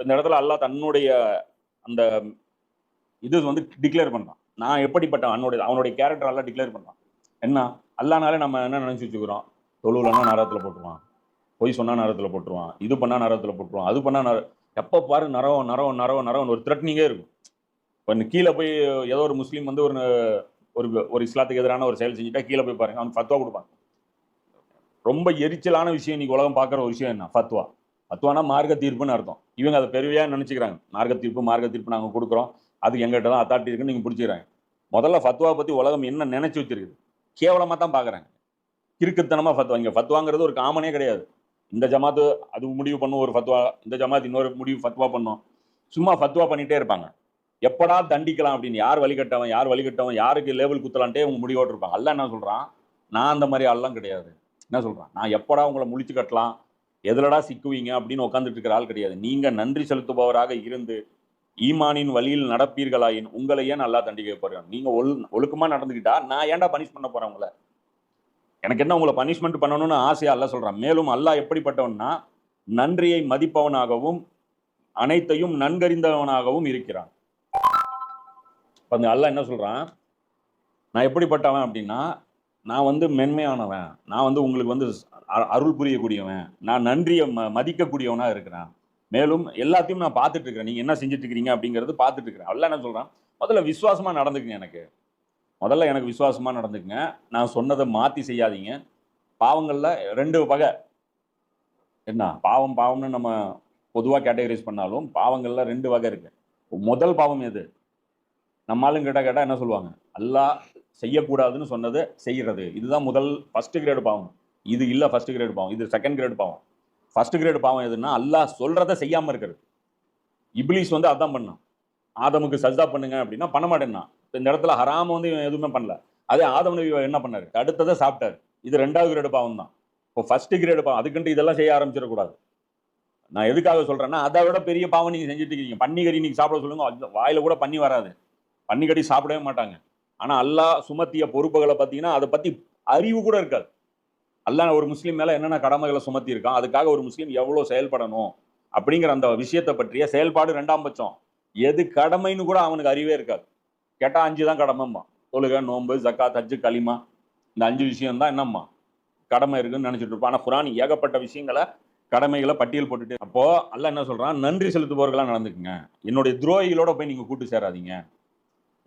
இந்த இடத்துல அல்லாஹ் தன்னுடைய அந்த இது வந்து டிக்ளேர் பண்றான். நான் எப்படிப்பட்ட அவனுடைய அவனுடைய கேரக்டர் எல்லாம் டிக்ளேர் பண்ணான் என்ன? அல்லானாலே நம்ம என்ன நினைச்சு வச்சுக்கிறோம்? தொழுவுலன்னா நரகத்துல போட்டுருவான். பொய் சொன்னா நரகத்துல போட்டுருவான். இது பண்ணா நரகத்துல போட்டுருவான். அது பண்ணா நர எப்போ பாரு நரவம் நரவம் நரவம் நரவன் ஒரு த்ரெட்னிங்கே இருக்கும். இப்போ கீழே போய் ஏதோ ஒரு முஸ்லீம் வந்து ஒரு ஒரு ஒரு இஸ்லாத்துக்கு எதிரான ஒரு செயல் செஞ்சுட்டா கீழே போய் பாருங்க அவன் ஃபத்வா கொடுப்பான் ரொம்ப எரிச்சலான விஷயம் இன்னைக்கு உலகம் பார்க்குற ஒரு விஷயம் என்ன? ஃபத்வா ஃபத்வானா மார்க்க தீர்ப்புன்னு அர்த்தம். இவங்க அதை பெருவையாக நினச்சிக்கிறாங்க. மார்க்க தீர்ப்பு மார்க்க தீர்ப்பு நாங்கள் கொடுக்குறோம். அதுக்கு எங்கிட்ட தான் அத்தாட்டி இருக்குன்னு நீங்கள் பிடிச்சிக்கிறாங்க முதல்ல ஃபத்வா பற்றி உலகம் என்ன நினச்சி வச்சிருக்குது? கேவலமாக தான் பார்க்குறாங்க. கிறுக்குத்தனமாக ஃபத்வா இங்கே ஃபத்வாங்கிறது ஒரு காமனே கிடையாது. இந்த ஜமாத்து அது முடிவு பண்ணும் ஒரு ஃபத்வா இந்த ஜமாத் இன்னொரு முடிவு ஃபத்வா பண்ணும். சும்மா ஃபத்வா பண்ணிகிட்டே இருப்பாங்க. எப்படா தண்டிக்கலாம் அப்படின்னு? யார் வழிகட்டவன்? யார் வழிகட்டவன்? யாருக்கு லேபிள் குத்தலான்ட்டே அவங்க முடிவோட்டிருப்பாங்க அல்ல என்ன சொல்கிறான் நான் அந்த மாதிரி ஆள்லாம் கிடையாது. என்ன சொல்கிறான் நான் எப்படா உங்களை முழிச்சு கட்டலாம்? எதுலடா சிக்குவீங்க அப்படின்னு உட்காந்துட்டு இருக்கிற ஆள் கிடையாது. நீங்கள் நன்றி செலுத்துபவராக இருந்து ஈமானின் வழியில் நடப்பீர்களாயின் உங்களை ஏன் நல்லா தண்டிக்க போறேன்? நீங்க ஒழு ஒழுக்கமாக நடந்துக்கிட்டா நான் ஏன்டா பனிஷ் பண்ண போகிறேன் உங்களை? எனக்கு என்ன உங்களை பனிஷ்மெண்ட் பண்ணணும்னு ஆசையா அல்ல சொல்றான். மேலும் அல்லாஹ் எப்படிப்பட்டவன்னா நன்றியை மதிப்பவனாகவும் அனைத்தையும் நன்கறிந்தவனாகவும் இருக்கிறான். இப்போ அந்த அல்லா என்ன சொல்றான்? நான் எப்படிப்பட்டவன் அப்படின்னா நான் வந்து மென்மையானவன். நான் வந்து உங்களுக்கு வந்து அ- அருள் புரியக்கூடியவன். நான் நன்றியை ம மதிக்கக்கூடியவனாக இருக்கிறேன். மேலும் எல்லாத்தையும் நான் பார்த்துட்டு இருக்கிறேன் என்ன செஞ்சுட்டு இருக்கிறீங்க அப்படிங்கறது பார்த்துட்டு இருக்கிறேன் என்ன சொல்கிறேன் முதல்ல விசுவாசமாக நடந்துக்குங்க எனக்கு. முதல்ல எனக்கு விசுவாசமாக நடந்துக்குங்க. நான் சொன்னதை மாற்றி செய்யாதீங்க. பாவங்களில் ரெண்டு வகை. என்ன? பாவம் பாவம்னு நம்ம பொதுவாக கேட்டகரைஸ் பண்ணாலும் பாவங்களில் ரெண்டு வகை இருக்கு. முதல் பாவம் எது? நம்ம ஆளுங்க கேட்டால் என்ன சொல்லுவாங்க? அல்லாஹ் செய்யக்கூடாதுன்னு சொன்னதை செய்யறது. இதுதான் முதல் ஃபர்ஸ்ட் கிரேடு பாவம். இது இல்லை ஃபஸ்ட்டு கிரேடு பாவம். இது செகண்ட் கிரேடு பாவம். ஃபர்ஸ்ட் கிரேடு பாவம் எதுன்னா அல்லாஹ் சொல்றதை செய்யாமல் இருக்கிறது. இப்லீஸ் வந்து அதான் பண்ணான் ஆதமுக்கு சஜ்தா பண்ணுங்க அப்படின்னா பண்ண மாட்டேன்னா. இந்த இடத்துல ஹராம வந்து இவன் எதுவுமே பண்ணல. அதே ஆதம் நபி என்ன பண்ணாரு? அடுத்ததை சாப்பிட்டாரு. இது ரெண்டாவது கிரேடு பாவம் தான். இப்போ ஃபஸ்ட்டு கிரேடு பாவம். அதுக்குன்ட்டு இதெல்லாம் செய்ய ஆரம்பிச்சிடக்கூடாது. நான் எதுக்காக சொல்றேன்னா அதை விட பெரிய பாவம் நீங்கள் செஞ்சுட்டு இருக்கீங்க. பன்னிக்கறி நீங்கள் சாப்பிட சொல்லுங்க. வாயில் வாயில கூட பண்ணி வராது. பன்னிக்கறி சாப்பிடவே மாட்டாங்க. ஆனால் அல்லாஹ் சுமத்திய பொறுப்புகளை பார்த்தீங்கன்னா அதை பற்றி அறிவு கூட இருக்காது. அல்லாஹ் ஒரு முஸ்லீம் மேலே என்னென்ன கடமைகளை சுமத்தி இருக்கான் அதுக்காக ஒரு முஸ்லீம் எவ்வளோ செயல்படணும் அப்படிங்கிற அந்த விஷயத்தை பற்றிய செயல்பாடு ரெண்டாம் பட்சம். எது கடமைன்னு கூட அவனுக்கு அறிவே இருக்காது. கேட்டால் அஞ்சு தான் கடமைம்மா தொழுகை நோன்பு ஜக்காத் ஹஜ்ஜு களிமா இந்த அஞ்சு விஷயம் தான் என்னம்மா? கடமை இருக்குன்னு நினச்சிட்டு இருப்பான். ஆனால் குரான் ஏகப்பட்ட விஷயங்களை கடமைகளை பட்டியல் போட்டுட்டு அப்போது அல்ல என்ன சொல்கிறான் நன்றி செலுத்துபவர்களாக நடந்துக்குங்க. என்னுடைய துரோகிகளோட போய் நீங்கள் கூட்டு சேராதீங்க.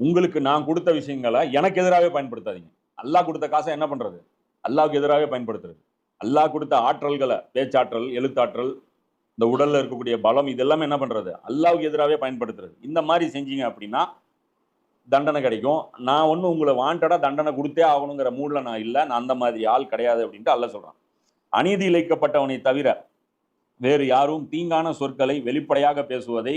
உங்களுக்கு நான் கொடுத்த விஷயங்களை எனக்கு எதிராகவே பயன்படுத்தாதீங்க. அல்லாஹ் கொடுத்த காசை என்ன பண்ணுறது அல்லாவுக்கு எதிராகவே பயன்படுத்துறது. அல்லாஹ் கொடுத்த ஆற்றல்களை பேச்சாற்றல் எழுத்தாற்றல் இந்த உடலில் இருக்கக்கூடிய பலம் இதெல்லாமே என்ன பண்ணுறது அல்லாவுக்கு எதிராகவே பயன்படுத்துறது. இந்த மாதிரி செஞ்சீங்க அப்படின்னா தண்டனை கிடைக்கும். நான் ஒன்றும் உங்களை வாண்டடா தண்டனை கொடுத்தே ஆகணுங்கிற மூடில் நான் இல்லை. நான் அந்த மாதிரி ஆள் கிடையாது அப்படின்ட்டு அல்ல சொல்கிறான் அநீதி இழைக்கப்பட்டவனை தவிர வேறு யாரும் தீங்கான சொற்களை வெளிப்படையாக பேசுவதை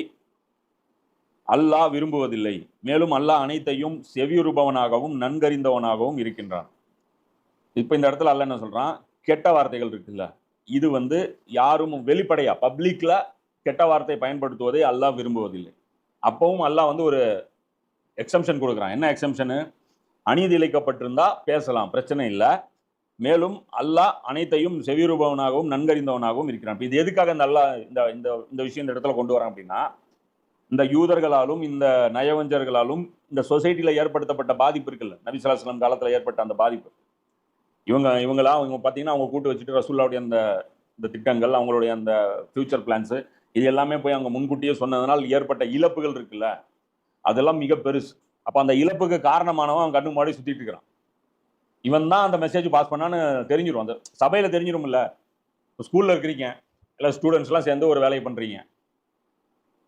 அல்லாஹ் விரும்புவதில்லை. மேலும் அல்லாஹ் அனைத்தையும் செவியுறுபவனாகவும் நன்கறிந்தவனாகவும் இருக்கின்றான். இப்போ இந்த இடத்துல அல்ல என்ன சொல்கிறான் கெட்ட வார்த்தைகள் இருக்குல்ல இது வந்து யாரும் வெளிப்படையாக பப்ளிக்கில் கெட்ட வார்த்தை பயன்படுத்துவதை அல்லாஹ் விரும்புவதில்லை. அப்பவும் அல்லாஹ் வந்து ஒரு எக்ஸம்ஷன் கொடுக்குறான். என்ன எக்ஸம்ஷனு அநீதி இழைக்கப்பட்டிருந்தா பேசலாம் பிரச்சனை இல்லை. மேலும் அல்லாஹ் அனைத்தையும் செவியுறுபவனாகவும் நன்கறிந்தவனாகவும் இருக்கிறான். இப்போ இது எதுக்காக இந்த அல்லாஹ் இந்த இந்த இந்த விஷயம் இந்த இடத்துல கொண்டு வரான் அப்படின்னா இந்த யூதர்களாலும் இந்த நயவஞ்சர்களாலும் இந்த சொசைட்டியில் ஏற்படுத்தப்பட்ட பாதிப்பு இருக்குல்ல. நபிசுல்லாஸ்லாம் காலத்தில் ஏற்பட்ட அந்த பாதிப்பு. இவங்க இவங்களாம் அவங்க பார்த்தீங்கன்னா அவங்க கூட்டு வச்சுட்டு ரசூல்லாவுடைய அந்த இந்த திட்டங்கள் அவங்களுடைய அந்த ஃபியூச்சர் பிளான்ஸு இது எல்லாமே போய் அவங்க முன்கூட்டியே சொன்னதுனால் ஏற்பட்ட இழப்புகள் இருக்குல்ல. அதெல்லாம் மிக பெருசு. அப்போ அந்த இழப்புக்கு காரணமானவன் அவன் கண்ணு மாடி சுற்றிட்டு இருக்கிறான். இவன் தான் அந்த மெசேஜ் பாஸ் பண்ணான்னு தெரிஞ்சிடும் அந்த சபையில் தெரிஞ்சிடும்ல இப்போ இருக்கிறீங்க இல்லை ஸ்டூடெண்ட்ஸ்லாம் சேர்ந்து ஒரு வேலையை பண்ணுறீங்க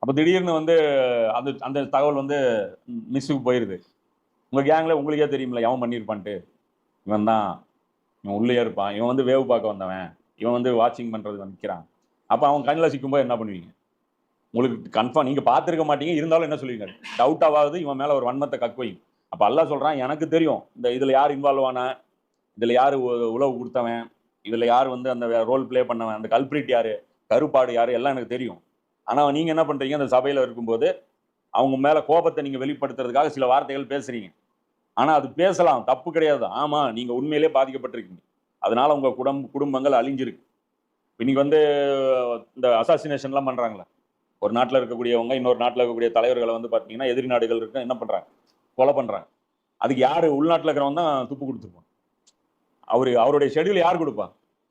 அப்போ திடீர்னு வந்து அந்த அந்த தகவல் வந்து மிஸ்ஸுக்கு போயிடுது உங்கள் கேங்கில் உங்களுக்கே தெரியுமில்ல எவன் பண்ணியிருப்பான்ட்டு இவன் தான். இவன் உள்ளே இருப்பான். இவன் வந்து வேவு பார்க்க வந்தவன். இவன் வந்து வாட்சிங் பண்ணுறது நிற்கிறான் அப்போ அவன் கண்ணில் சிக்கும்போது என்ன பண்ணுவீங்க? உங்களுக்கு கன்ஃபார்ம் நீங்கள் பார்த்துருக்க மாட்டீங்க. இருந்தாலும் என்ன சொல்லுவீங்க? டவுட் ஆகாது இவன் மேலே ஒரு வன்மத்தை கக்குவையும் அப்போ அல்லாஹ் சொல்கிறான் எனக்கு தெரியும். இந்த இதில் யார் இன்வால்வ் ஆன இதில் யார் உ- கொடுத்தவன் இதில் யார் வந்து அந்த ரோல் ப்ளே பண்ணவன் அந்த கல்பிரிட் யார் கருப்பாடு யார் எல்லாம் எனக்கு தெரியும். ஆனால் நீங்கள் என்ன பண்ணுறீங்க அந்த சபையில் இருக்கும்போது அவங்க மேலே கோபத்தை நீங்கள் வெளிப்படுத்துறதுக்காக சில வார்த்தைகள் பேசுறீங்க. ஆனால் அது பேசலாம். தப்பு கிடையாது. ஆமாம் நீங்கள் உண்மையிலே பாதிக்கப்பட்டிருக்கீங்க. அதனால் உங்கள் குடும்ப குடும்பங்கள் அழிஞ்சிருக்கு. இன்னைக்கு வந்து இந்த அசாசினேஷன்லாம் பண்ணுறாங்களே ஒரு நாட்டில் இருக்கக்கூடியவங்க இன்னொரு நாட்டில் இருக்கக்கூடிய தலைவர்களை வந்து பார்த்தீங்கன்னா எதிரி நாடுகள் இருக்க என்ன பண்றாங்க? கொலை பண்ணுறாங்க அதுக்கு யார் உள்நாட்டில் இருக்கிறவங்க தான் துப்பு கொடுத்துருப்பான். அவர் அவருடைய ஷெடியூல் யார் கொடுப்பா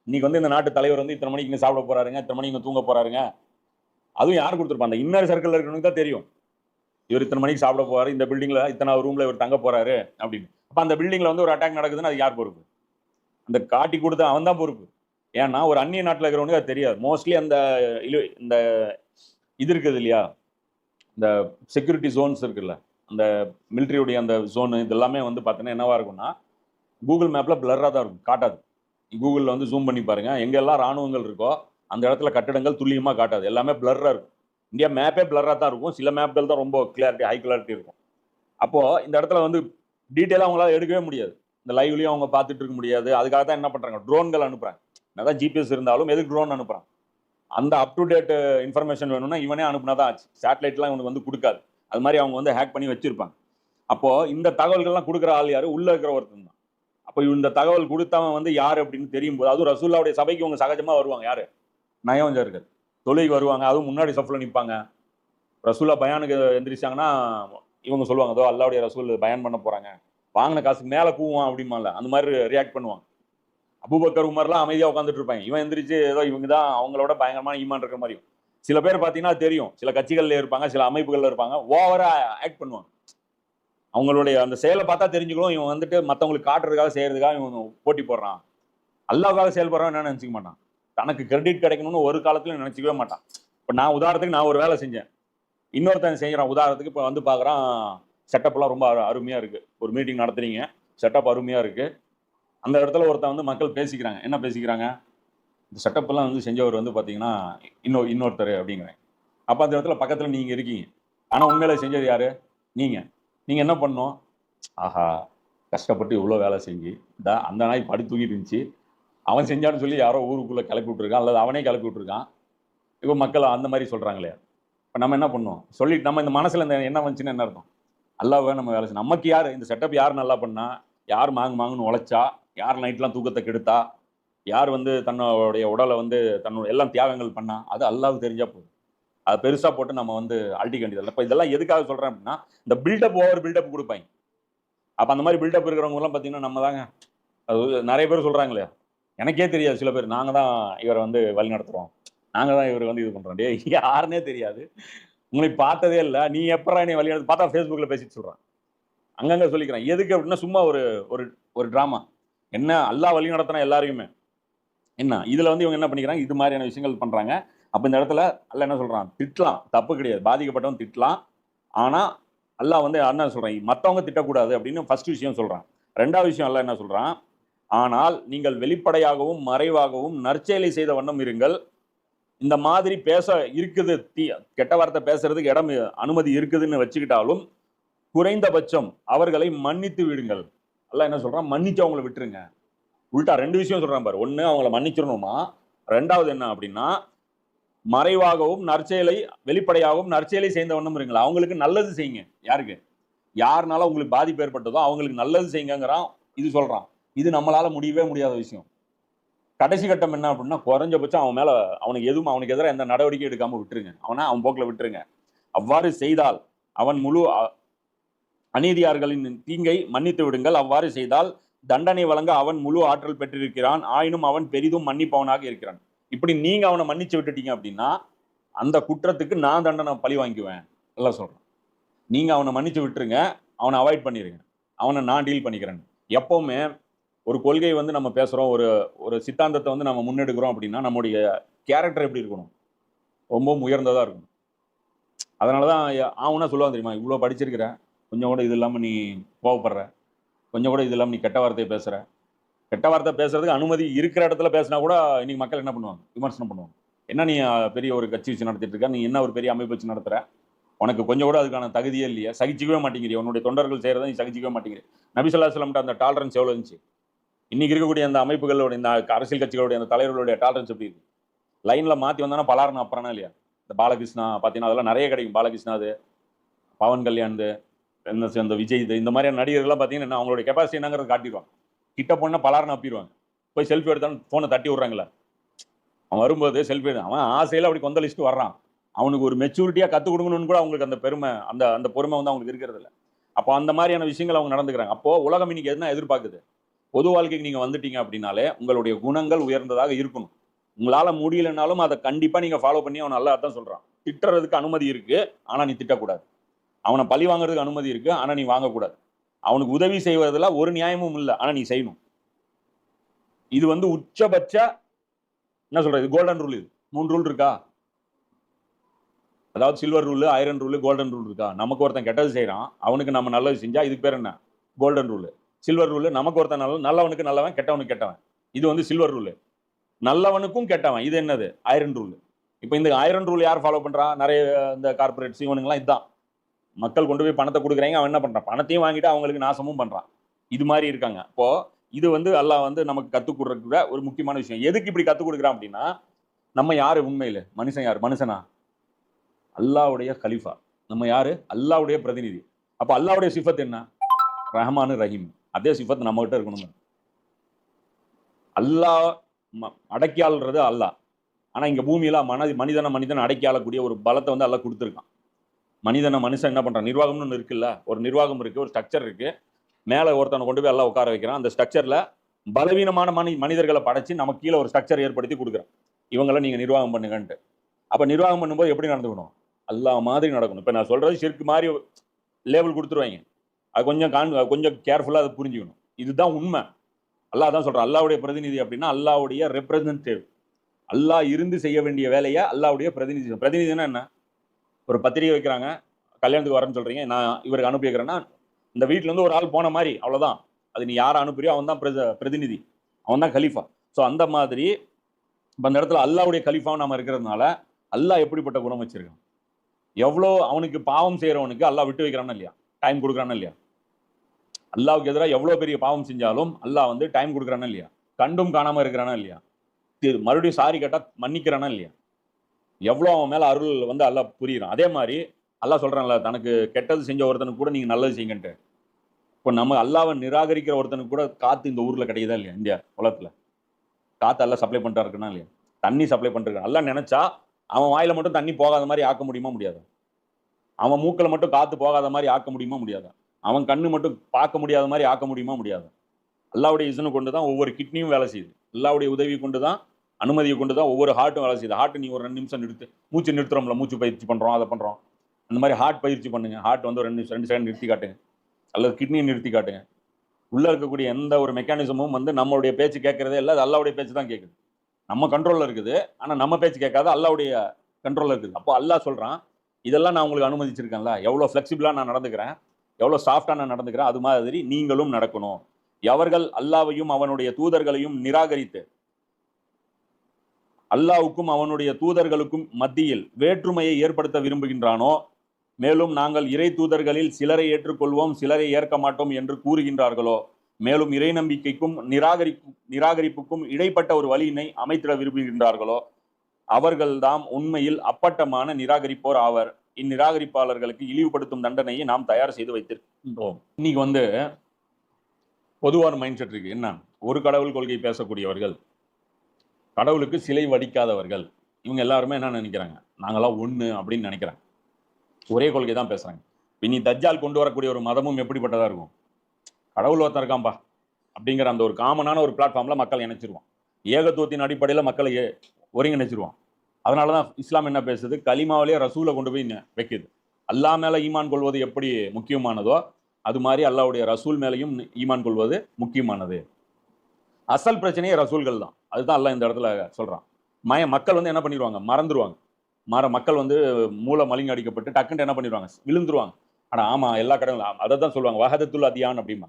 இன்றைக்கி வந்து இந்த நாட்டு தலைவர் வந்து இத்தனை மணிக்கு இங்கே சாப்பிட போறாருங்க இத்தனை மணிக்கு இங்கே தூங்க போறாருங்க. அதுவும் யார் கொடுத்துருப்பா? அந்த இன்னர் சர்க்கிளில் இருக்கவனுக்கு தான் தெரியும். இவர் இத்தனை மணிக்கு சாப்பிட போறாரு இந்த பில்டிங்ல இத்தனை ரூம்ல இவர் தங்க போறாரு அப்படின்னு. அப்போ அந்த பில்டிங்ல வந்து ஒரு அட்டாக் நடக்குதுன்னா அது யார் பொறுப்பு? அந்த காட்டி கொடுத்த அவன் தான் பொறுப்பு. ஏன்னா ஒரு அந்நிய நாட்டில் இருக்கிறவனுக்கு அது தெரியாது. மோஸ்ட்லி அந்த இந்த இது இருக்குது இல்லையா? இந்த செக்யூரிட்டி ஜோன்ஸ் இருக்குல்ல? அந்த மிலிட்ரியுடைய அந்த ஜோனு இது எல்லாமே வந்து பார்த்தீங்கன்னா என்னவா இருக்கும்னா கூகுள் மேப்பில் பிளர்ராக தான் இருக்கும். காட்டாது. கூகுளில் வந்து ஜூம் பண்ணி பாருங்கள் எங்கெல்லாம் ராணுவங்கள் இருக்கோ அந்த இடத்துல கட்டடங்கள் துல்லியமாக காட்டாது. எல்லாமே பிளர்ராக இருக்கும். இந்தியா மேப்பே பிளர்ரா தான் இருக்கும். சில மேப்கள் தான் ரொம்ப கிளாரிட்டி ஹை கிளாரிட்டி இருக்கும். அப்போது இந்த இடத்துல வந்து டீட்டெயிலாக அவங்களால எடுக்கவே முடியாது. இந்த லைவ்லையும் அவங்க பார்த்துட்டு இருக்க முடியாது. அதுக்காக தான் என்ன பண்ணுறாங்க ட்ரோன்கள் அனுப்புகிறாங்க என்ன தான் ஜிபிஎஸ் இருந்தாலும் எதுக்கு ட்ரோன் அனுப்புகிறான் அந்த அப் டு டேட் இன்ஃபர்மேஷன் வேணும்னா இவனே அனுப்புனா தான் ஆச்சு. சேட்டலைட்லாம் இவனுக்கு வந்து கொடுக்காது. அது மாதிரி அவங்க வந்து ஹேக் பண்ணி வச்சுருப்பாங்க. அப்போது இந்த தகவல்கள்லாம் கொடுக்குற ஆள் யார்? உள்ளே இருக்கிற ஒருத்தன் தான். அப்போ இந்த தகவல் கொடுத்தவன் வந்து யார் அப்படின்னு தெரியும் போது அதுவும் ரசூல்லாவுடைய சபைக்கு இவங்க சகஜமாக வருவாங்க. யார்? நயவஞ்சர்கள் தொழுகைக்கு வருவாங்க அதுவும் முன்னாடி சஃப்ல நிற்பாங்க ரசூலா பயானுக்கு எந்திரிச்சாங்கன்னா இவங்க சொல்லுவாங்க அதோ அல்லாவுடைய ரசூல் பயன் பண்ண போறாங்க. வாங்கின காசுக்கு மேல கூவான் அப்படிமால அந்த மாதிரி ரியாக்ட் பண்ணுவாங்க அபுபக்கர் உமர்லாம் அமைதியாக உட்காந்துட்டு இருப்பாங்க. இவன் எந்திரிச்சு ஏதோ இவங்க தான் அவங்களோட பயங்கரமான ஈமான் இருக்கிற மாதிரியும். சில பேர் பார்த்தீங்கன்னா தெரியும். சில கட்சிகள்ல இருப்பாங்க சில அமைப்புகள்ல இருப்பாங்க. ஓவரா ஆக்ட் பண்ணுவாங்க. அவங்களுடைய அந்த செயலை பார்த்தா தெரிஞ்சுக்கணும். இவன் வந்துட்டு மற்றவங்களுக்கு காட்டுறதுக்காக செய்யறதுக்காக இவன் போட்டி போடுறான். அல்லாவுக்காக செயல்படுறான் என்ன நினச்சிக்க மாட்டான். தனக்கு கிரெடிட் கிடைக்கணும்னு ஒரு காலத்துலையும் நினச்சிக்கவே மாட்டான். இப்போ நான் உதாரணத்துக்கு நான் ஒரு வேலை செஞ்சேன். இன்னொருத்தன் செய்கிறான் உதாரணத்துக்கு இப்போ வந்து பார்க்குறான் செட்டப்லாம் ரொம்ப அரு- இருக்குது இருக்கு. ஒரு மீட்டிங் நடத்துறீங்க. செட்டப் அருமையாக இருக்கு. அந்த இடத்துல ஒருத்தன் வந்து மக்கள் பேசிக்கிறாங்க. என்ன பேசிக்கிறாங்க? இந்த செட்டப் எல்லாம் வந்து செஞ்சவர் வந்து பார்த்தீங்கன்னா இன்னொரு இன்னொருத்தர் அப்படிங்கிறேன். அப்போ அந்த இடத்துல பக்கத்தில் நீங்க இருக்கீங்க. ஆனால் உண்மையில செஞ்சது யார்? நீங்கள் நீங்கள் என்ன பண்ணோம் ஆஹா கஷ்டப்பட்டு இவ்வளோ வேலை செஞ்சு இந்த அந்த நாய் படி தூங்கிட்டு இருந்துச்சு. அவன் செஞ்சான்னு சொல்லி யாரோ ஊருக்குள்ளே கிளப்பி விட்ருக்கான் அல்லது அவனே கிளப்பி விட்டுருக்கான் இப்போ மக்கள் அந்த மாதிரி சொல்றாங்களே. இப்போ நம்ம என்ன பண்ணுவோம்? சொல்லிட்டு நம்ம இந்த மனசுல இந்த என்ன வந்துச்சுன்னு என்ன அர்த்தம்? அல்லாவே நம்ம வேலை செய்யணும் நமக்கு யார் இந்த செட்டப் யார் நல்லா பண்ணா யார் மாங்கு மாங்குன்னு உழைச்சா யார் நைட்லாம் தூக்கத்தை கெடுத்தா யார் வந்து தன்னுடைய உடலை வந்து தன்னோட எல்லாம் தியாகங்கள் பண்ணா அது அல்லாவுக்கு தெரிஞ்சா போதும். அது பெருசா போட்டு நம்ம வந்து அழட்டிக்க வேண்டியதில்லை இப்போ இதெல்லாம் எதுக்காக சொல்றேன் அப்படின்னா இந்த பில்டப் ஓவர் பில்டப் கொடுப்பாங்க. அப்போ அந்த மாதிரி பில்டப் இருக்கிறவங்க எல்லாம் நம்ம தாங்க. அது நிறைய பேர் சொல்றாங்களே எனக்கே தெரியாது. சில பேர் நாங்கள் தான் இவரை வந்து வழி நடத்துறோம். நாங்க தான் இவர் வந்து இது பண்றோம். டேய் யாருன்னே தெரியாது. உங்களை பார்த்ததே இல்லை. நீ எப்பரா நீ வழி நடத்து பார்த்தா ஃபேஸ்புக்கில் பேசிட்டு சொல்றான். அங்கங்க சொல்லிக்கிறேன். எதுக்கு அப்படின்னா சும்மா ஒரு ஒரு ஒரு ட்ராமா என்ன எல்லா வழி நடத்தினா எல்லாரையுமே. என்ன? இதுல வந்து இவங்க என்ன பண்ணிக்கிறாங்க? இது மாதிரியான விஷயங்கள் பண்றாங்க. அப்போ இந்த இடத்துல அல்ல என்ன சொல்றான்? திட்டலாம். தப்பு கிடையாது. பாதிக்கப்பட்டவன் திட்டலாம். ஆனா அல்லா வந்து என்ன சொல்றேன் மத்தவங்க திட்டக்கூடாது அப்படின்னு ஃபர்ஸ்ட் விஷயம் சொல்றான். ரெண்டாவது விஷயம் அல்ல என்ன சொல்றான்? ஆனால் நீங்கள் வெளிப்படையாகவும் மறைவாகவும் நற்செயலை செய்த வண்ணம் இருங்கள். இந்த மாதிரி பேச இருக்குது தீ கெட்ட வார்த்தை பேசுறதுக்கு இடம் அனுமதி இருக்குதுன்னு வச்சுக்கிட்டாலும் குறைந்தபட்சம் அவர்களை மன்னித்து விடுங்கள். எல்லாம் என்ன சொல்றான்? மன்னிச்சு அவங்கள விட்டுருங்க. உள்டா ரெண்டு விஷயம் சொல்றான் பாரு. ஒன்று அவங்கள மன்னிச்சிடணுமா? ரெண்டாவது என்ன அப்படின்னா மறைவாகவும் நற்செயலை வெளிப்படையாகவும் நற்செயலை செய்த வண்ணம் இருங்கள். அவங்களுக்கு நல்லது செய்யுங்க. யாருக்கு? யாருனால உங்களுக்கு பாதிப்பு ஏற்பட்டதோ அவங்களுக்கு நல்லது செய்யுங்கிறான் இது சொல்றான். இது நம்மளால முடியவே முடியாத விஷயம். கடைசி கட்டம் என்ன அப்படின்னா குறைஞ்சபட்சம் அவன் மேலே அவனுக்கு எதுவும் அவனுக்கு எதிராக எந்த நடவடிக்கை எடுக்காம விட்டுருங்க. அவனை அவன் போக்கில் விட்டுருங்க. அவ்வாறு செய்தால் அவன் முழு அநீதியார்களின் தீங்கை மன்னித்து விடுங்கள். அவ்வாறு செய்தால் தண்டனை வழங்க அவன் முழு ஆற்றல் பெற்றிருக்கிறான். ஆயினும் அவன் பெரிதும் மன்னிப்பவனாக இருக்கிறான். இப்படி நீங்கள் அவனை மன்னிச்சு விட்டுட்டீங்க அப்படின்னா அந்த குற்றத்துக்கு நான் தண்டனை பழி வாங்கிக்குவேன். எல்லாம் சொல்கிறேன் நீங்கள் அவனை மன்னிச்சு விட்டுருங்க. அவனை அவாய்ட் பண்ணிடுங்க அவனை நான் டீல் பண்ணிக்கிறேன். எப்போவுமே ஒரு கொள்கை வந்து நம்ம பேசுகிறோம் ஒரு ஒரு சித்தாந்தத்தை வந்து நம்ம முன்னெடுக்கிறோம் அப்படின்னா நம்முடைய கேரக்டர் எப்படி இருக்கணும்? ரொம்பவும் உயர்ந்ததாக இருக்கணும். அதனாலதான் ஆகுனா சொல்லுவாங்க தெரியுமா? இவ்வளோ படிச்சிருக்கிறேன் கொஞ்சம் கூட இது இல்லாமல் நீ கோவப்படுற கொஞ்சம் கூட இது இல்லாமல் நீ கெட்ட வார்த்தையை பேசுகிற கெட்ட வார்த்தை பேசுறதுக்கு அனுமதி இருக்கிற இடத்துல பேசினா கூட இன்னைக்கு மக்கள் என்ன பண்ணுவாங்க? விமர்சனம் பண்ணுவாங்க. என்ன நீ பெரிய ஒரு கட்சி வச்சு நடத்திட்டு இருக்க? நீ என்ன ஒரு பெரிய அமைப்பு வச்சு நடத்துகிற உனக்கு கொஞ்சம் கூட அதுக்கான தகுதியே இல்லையா. சகிச்சிக்கவே மாட்டேங்கிறீ உன்னுடைய தொண்டர்கள் செய்கிறத நீ சகிச்சிக்கவே மாட்டேங்கிறீ நபிசல்லா சொல்லம்ட்ட அந்த டாலரன்ஸ் எவ்வளோ இருந்துச்சு? இன்னைக்கு இருக்கக்கூடிய அந்த அமைப்புகளோட இந்த அரசியல் கட்சிகளுடைய அந்த தலைவர்களுடைய டாலரன்ஸ் எப்படி இருக்கு? லைன்ல மாத்தி வந்தானா பலாரணும் அப்புறம்னா இல்லையா? இந்த பாலகிருஷ்ணா பார்த்தீங்கன்னா அதெல்லாம் நிறைய கிடைக்கும். பாலகிருஷ்ணா அது பவன் கல்யாண் இந்த இந்த விஜய் இது இந்த மாதிரியான நடிகர்கள்லாம் பார்த்தீங்கன்னா என்ன, அவங்களுடைய கெப்பாசிட்டி என்னங்கிறத காட்டிடுவாங்க. கிட்ட போனால் பலாரணும் அப்பிடுவாங்க. போய் செல்ஃபி எடுத்தாலும் ஃபோனை தட்டி விட்றாங்களே அவன் வரும்போது செல்ஃபி அவன் ஆசையில அப்படி கொந்தளிச்சுட்டு வர்றான். அவனுக்கு ஒரு மெச்சூரிட்டியாக கற்றுக் கொடுக்கணும்னு கூட அவங்களுக்கு அந்த பெருமை அந்த அந்த பொறுமை வந்து அவங்களுக்கு இருக்கிறது இல்ல. அப்போ அந்த மாதிரியான விஷயங்கள் அவங்க நடந்துக்கிறாங்க. அப்போ உலகம் இன்னைக்கு எதுனா எதிர்பார்க்குது? பொது வாழ்க்கைக்கு நீங்க வந்துட்டீங்க அப்படின்னாலே உங்களுடைய குணங்கள் உயர்ந்ததாக இருக்கணும். உங்களால முடியலனாலும் அதை கண்டிப்பா நீங்க ஃபாலோ பண்ணி அவன் நல்லா தான் சொல்றான். திட்டுறதுக்கு அனுமதி இருக்கு ஆனா நீ திட்டக்கூடாது. அவனை பழி வாங்குறதுக்கு அனுமதி இருக்கு ஆனா நீ வாங்கக்கூடாது. அவனுக்கு உதவி செய்வதில் ஒரு நியாயமும் இல்லை ஆனா நீ செய்யணும். இது வந்து உச்சபட்ச என்ன சொல்றது கோல்டன் ரூல் இது. மூணு ரூல் இருக்கா? அதாவது silver rule iron rule golden rule இருக்கா? நமக்கு ஒருத்தன் கெட்டது செய்கிறான் அவனுக்கு நம்ம நல்லது செஞ்சா இதுக்கு பேர் என்ன? Golden rule silver rule. நமக்கு ஒருத்தன் நல்ல நல்லவனுக்கு நல்லவன் கெட்டவனுக்கு கெட்டவன். இது வந்து சில்வர் ரூல். நல்லவனுக்கும் கெட்டவன். இது என்னது? Iron rule. இப்போ இந்த ஐரன் ரூல் யார் ஃபாலோ பண்ணுறான் நிறைய இந்த கார்பரேட்ஸ் இவனுங்களாம் இதுதான். மக்கள் கொண்டு போய் பணத்தை கொடுக்குறாங்க. அவன் என்ன பண்ணுறான் பணத்தையும் வாங்கிட்டு அவங்களுக்கு நாசமும் பண்றான். இது மாதிரி இருக்காங்க. இப்போது இது வந்து அல்லாஹ் வந்து நமக்கு கற்றுக் கொடுக்குற ஒரு முக்கியமான விஷயம். எதுக்கு இப்படி கற்றுக் கொடுக்குறான் அப்படின்னா நம்ம யாரு உண்மையில்? மனுஷன் யார்? மனுஷனா? அல்லாவுடைய கலிஃபா. நம்ம யாரு? அல்லாவுடைய பிரதிநிதி. அப்போ அல்லாவுடைய சிஃபத் என்ன? ரஹ்மானு ரஹீம். அதே சிஃபத் நம்ம கிட்ட இருக்கணும் அல்லாஹ் ம- அடக்கி ஆள்றது அல்லாஹ் ஆனா இங்க பூமியில மன மனிதனை மனிதன் ஒரு பலத்தை வந்து அல்லாஹ் கொடுத்துருக்கான். மனிதனை மனுஷன் என்ன பண்றான்? நிர்வாகம்னு ஒன்று இருக்குல்ல? ஒரு நிர்வாகம் இருக்கு ஒரு ஸ்ட்ரக்சர் இருக்கு. மேல ஒருத்தனை கொண்டு போய் எல்லாம் உட்கார வைக்கிறான். அந்த ஸ்ட்ரக்சர்ல பலவீனமான மனி மனிதர்களை படைச்சு நமக்கு கீழே ஒரு ஸ்ட்ரக்சர் ஏற்படுத்தி கொடுக்குறான். இவங்கள நீங்க நிர்வாகம் பண்ணுங்கன்ட்டு. அப்போ நிர்வாகம் பண்ணும்போது எப்படி நடந்துக்கணும்? எல்லா மாதிரி நடக்கணும். இப்போ நான் சொல்றது சிற்கு மாதிரி லேபிள் கொடுத்துருவாங்க. அது கொஞ்சம் கான் கொஞ்சம் கேர்ஃபுல்லாக அதை புரிஞ்சுக்கணும். இதுதான் உண்மை. அல்லாஹ் தான் சொல்கிறான் அல்லாவுடைய பிரதிநிதி அப்படின்னா அல்லாவுடைய ரெப்ரசன்டேட்டிவ் அல்லாஹ் இருந்து செய்ய வேண்டிய வேலையை அல்லாவுடைய பிரதிநிதி பிரதிநிதினா என்ன? ஒரு பத்திரிகை வைக்கிறாங்க. கல்யாணத்துக்கு வரேன்னு சொல்கிறீங்க நான் இவருக்கு அனுப்பி வைக்கிறேன்னா இந்த வீட்டிலேருந்து இருந்து ஒரு ஆள் போன மாதிரி அவ்வளோதான் அது நீ யாரை அனுப்புறியோ அவன் தான் பிரதிநிதி. அவன் தான் கலீஃபா. ஸோ அந்த மாதிரி இப்போ அந்த இடத்துல அல்லாவுடைய கலீஃபாவும் நம்ம இருக்கிறதுனால அல்லாஹ் எப்படிப்பட்ட குணம் வச்சிருக்கான்? எவ்வளோ அவனுக்கு பாவம் செய்கிறவனுக்கு அல்லாஹ் விட்டு வைக்கிறானா இல்லையா? டைம் கொடுக்குறானா இல்லையா? அல்லாவுக்கு எதிராக எவ்வளோ பெரிய பாவம் செஞ்சாலும் அல்லாஹ் வந்து டைம் கொடுக்குறானா இல்லையா? கண்டும் காணாம இருக்கிறானா இல்லையா? திரு- மறுபடியும் சாரி கேட்டா மன்னிக்கிறானா இல்லையா? எவ்வளோ அவன் மேல அருள் வந்து எல்லாம் புரியுறான். அதே மாதிரி எல்லாம் சொல்றான்ல தனக்கு கெட்டது செஞ்ச ஒருத்தனுக்கு கூட நீங்க நல்லது செய்யுங்கன்ட்டு. இப்போ நம்ம அல்லாவை நிராகரிக்கிற ஒருத்தனுக்கு கூட காற்று இந்த ஊர்ல கிடைக்குதா இல்லையா? இந்தியா உலகத்தில். காற்று எல்லாம் சப்ளை பண்ணிட்டா இருக்குன்னா இல்லையா? தண்ணி சப்ளை பண்ணிருக்கான் எல்லாம் நினைச்சா அவன் வாயில மட்டும் தண்ணி போகாத மாதிரி ஆக்க முடியுமா முடியாது? அவன் மூக்கில் மட்டும் காற்று போகாத மாதிரி ஆக்க முடியுமா முடியாதா? அவன் கண்ணு மட்டும் பார்க்க முடியாத மாதிரி ஆக்க முடியுமா? முடியாது. அல்லாவுடைய இசனை கொண்டு தான் ஒவ்வொரு கிட்னியும் வேலை செய்யுது. அல்லாவுடைய உதவி கொண்டு தான் அனுமதியை கொண்டு தான் ஒவ்வொரு ஹார்ட்டும் வேலை செய்யுது. ஹார்ட் நீ ஒரு ரெண்டு நிமிஷம் நிறுத்து. மூச்சு நிறுத்துறோம்ல மூச்சு பயிற்சி பண்ணுறோம் அதை பண்ணுறோம் அந்த மாதிரி ஹார்ட் பயிற்சி பண்ணுங்க. ஹார்ட் வந்து ஒரு ரெண்டு நிமிஷம் ரெண்டு செகண்ட் நிறுத்தி காட்டுங்க. அல்லது கிட்னியை நிறுத்தி காட்டுங்க. உள்ளே இருக்கக்கூடிய எந்த ஒரு மெக்கானிசமும் வந்து நம்மளுடைய பேச்சு கேட்கறதே இல்லை அது அல்லாவுடைய பேச்சு தான் கேட்குது. நம்ம கண்ட்ரோலில் இருக்குது ஆனால் நம்ம பேச்சு கேட்காத அல்லாவுடைய கண்ட்ரோலில் இருக்குது. அப்போ அல்லாஹ் சொல்கிறான் இதெல்லாம் நான் உங்களுக்கு அனுமதிச்சிருக்கேன்ல எவ்வளோ ஃப்ளெக்சிபிளாக நான் நடந்துக்கிறேன். எவ்வளோ சாஃப்டாக நான் நடந்துக்கிறேன் அது மாதிரி நீங்களும் நடக்கணும். எவர்கள் அல்லாவையும் அவனுடைய தூதர்களையும் நிராகரித்து அல்லாவுக்கும் அவனுடைய தூதர்களுக்கும் மத்தியில் வேற்றுமையை ஏற்படுத்த விரும்புகின்றானோ? மேலும் நாங்கள் இறை தூதர்களில் சிலரை ஏற்றுக்கொள்வோம் சிலரை ஏற்க மாட்டோம் என்று கூறுகின்றார்களோ? மேலும் இறை நம்பிக்கைக்கும் நிராகரி நிராகரிப்புக்கும் இடைப்பட்ட ஒரு வழியினை அமைத்திட விரும்புகின்றார்களோ? அவர்கள்தாம் உண்மையில் அப்பட்டமான நிராகரிப்போர் ஆவர். இந்நிராகரிப்பாளர்களுக்கு இழிவுபடுத்தும் தண்டனையை நாம் தயார் செய்து வைத்திருக்கின்றோம். இன்னைக்கு வந்து பொதுவான மைண்ட் செட் இருக்கு. என்ன? ஒரு கடவுள் கொள்கை பேசக்கூடியவர்கள் கடவுளுக்கு சிலை வடிக்காதவர்கள் இவங்க எல்லாருமே என்ன நினைக்கிறாங்க? நாங்கெல்லாம் ஒண்ணு அப்படின்னு நினைக்கிறாங்க. ஒரே கொள்கை தான் பேசுறாங்க. இனி தஜ்ஜால் கொண்டு வரக்கூடிய ஒரு மதமும் எப்படிப்பட்டதா இருக்கும்? கடவுள் ஒருத்தன் இருக்காம்பா அப்படிங்கிற அந்த ஒரு காமனான ஒரு பிளாட்ஃபார்ம்ல மக்கள் இணைச்சிருவான். ஏகத்துவத்தின் அடிப்படையில் மக்களை ஒருங்கிணைச்சிருவான். அதனால தான் இஸ்லாம் என்ன பேசுது? கலிமாவிலேயே ரசூலை கொண்டு போய் வைக்குது. அல்லாஹ் மேலே ஈமான் கொள்வது எப்படி முக்கியமானதோ அது மாதிரி அல்லாவுடைய ரசூல் மேலேயும் ஈமான் கொள்வது முக்கியமானது. அசல் பிரச்சனையே ரசூல்கள் தான். அதுதான் அல்லா இந்த இடத்துல சொல்கிறான் மய மக்கள் வந்து என்ன பண்ணிடுவாங்க? மறந்துடுவாங்க மற மக்கள் வந்து மூளை மலிங்க அடிக்கப்பட்டு டக்குன்ட்டு என்ன பண்ணிடுவாங்க? விழுந்துருவாங்க. ஆனால் ஆமாம் எல்லா கடவுளும் அதை தான் சொல்லுவாங்க. வஹதத்துல் அதியான் அப்படிமா